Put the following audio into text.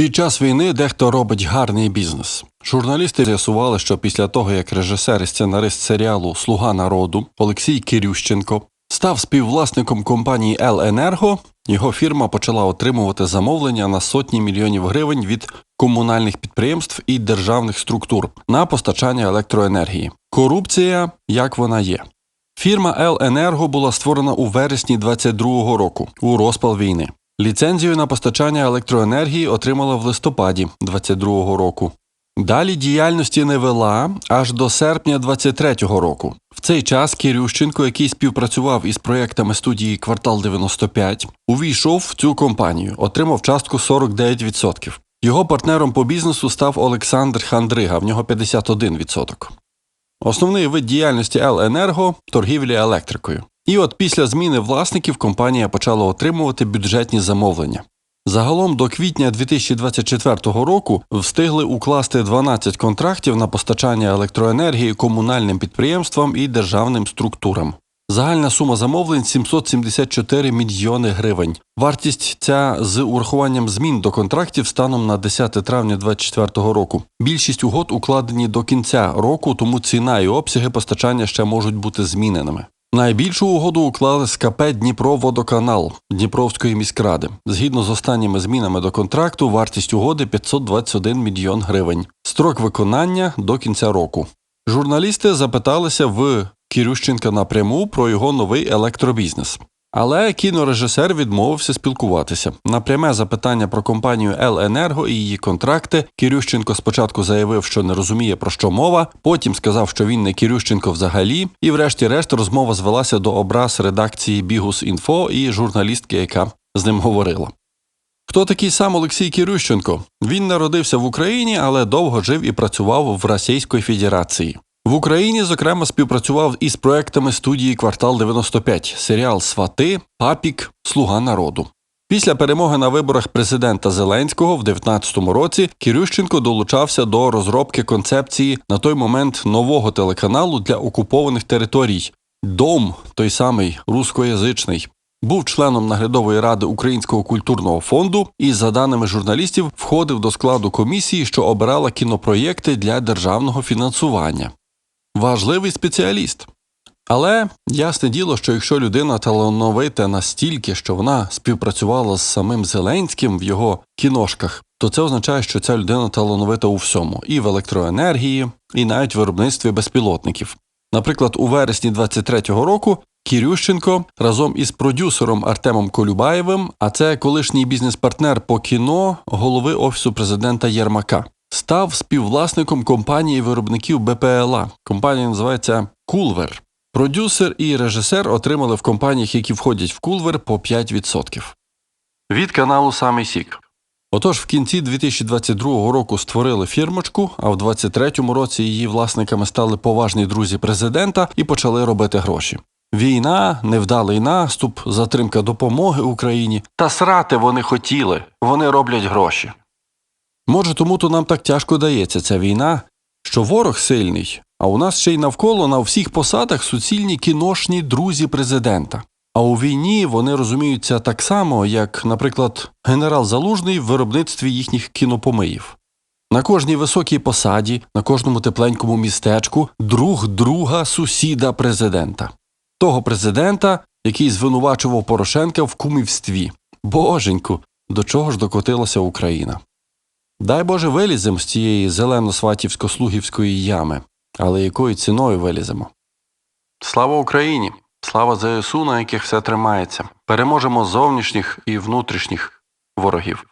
Під час війни дехто робить гарний бізнес. Журналісти з'ясували, що після того, як режисер і сценарист серіалу Слуга народу Олексій Кирющенко став співвласником компанії «Еленерго», його фірма почала отримувати замовлення на сотні мільйонів гривень від комунальних підприємств і державних структур на постачання електроенергії. Корупція, як вона є. Фірма «Еленерго» була створена у вересні 22-го року у розпал війни. Ліцензію на постачання електроенергії отримала в листопаді 22-го року. Далі діяльності не вела аж до серпня 23-го року. В цей час Кірющенко, який співпрацював із проєктами студії Квартал 95, увійшов в цю компанію, отримав частку 49%. Його партнером по бізнесу став Олександр Хандрига, в нього 51%. Основний вид діяльності «Еленерго» – торгівля електрикою. І от після зміни власників компанія почала отримувати бюджетні замовлення. Загалом до квітня 2024 року встигли укласти 12 контрактів на постачання електроенергії комунальним підприємствам і державним структурам. Загальна сума замовлень 774 мільйони гривень. Вартість ця з урахуванням змін до контрактів станом на 10 травня 2024 року. Більшість угод укладені до кінця року, тому ціна і обсяги постачання ще можуть бути зміненими. Найбільшу угоду уклали з КП Дніпроводоканал Дніпровської міськради. Згідно з останніми змінами до контракту, вартість угоди 521 мільйон гривень. Строк виконання до кінця року. Журналісти запиталися в Кірющенка напряму про його новий електробізнес. Але кінорежисер відмовився спілкуватися. На пряме запитання про компанію «Еленерго» і її контракти Кірющенко спочатку заявив, що не розуміє про що мова, потім сказав, що він не Кірющенко взагалі, і врешті-решт розмова звелася до образ редакції Бігус Інфо і журналістки, яка з ним говорила. Хто такий сам Олексій Кірющенко? Він народився в Україні, але довго жив і працював в Російській Федерації. В Україні, зокрема, співпрацював із проектами студії Квартал 95, серіал Свати, Папік, Слуга народу. Після перемоги на виборах президента Зеленського в 2019 році Кірющенко долучався до розробки концепції на той момент нового телеканалу для окупованих територій. Дом, той самий рускоязичний. Був членом наглядової ради Українського культурного фонду і, за даними журналістів, входив до складу комісії, що обирала кінопроєкти для державного фінансування важливий спеціаліст. Але ясне діло, що якщо людина талановита настільки, що вона співпрацювала з самим Зеленським в його кіношках, то це означає, що ця людина талановита у всьому, і в електроенергії, і навіть в виробництві безпілотників. Наприклад, у вересні 23-го року Кірющенко разом із продюсером Артемом Колюбаєвим, а це колишній бізнес-партнер по кіно голови офісу президента Єрмака, став співвласником компанії виробників БПЛА. Компанія називається Кулвер. Продюсер і режисер отримали в компаніях, які входять в Кулвер, по 5%. Від каналу Самий Сік. Отож, в кінці 2022 року створили фірмочку, а в 2023 році її власниками стали поважні друзі президента і почали робити гроші. Війна, невдалий наступ, затримка допомоги Україні. Та срати вони хотіли, вони роблять гроші. Може, тому то нам так тяжко дається ця війна, що ворог сильний, а у нас ще й навколо на всіх посадах суцільні кіношні друзі президента. А у війні вони розуміються так само, як, наприклад, генерал Залужний в виробництві їхніх кінопомиїв. На кожній високій посаді, на кожному тепленькому містечку друг друга сусіда президента, того президента, який звинувачував Порошенка в кумівстві. Боженьку, до чого ж докотилася Україна? Дай Боже виліземо з цієї зелено-сватівсько-слугівської ями, але якою ціною виліземо? Слава Україні! Слава ЗСУ, на яких все тримається. Переможемо зовнішніх і внутрішніх ворогів.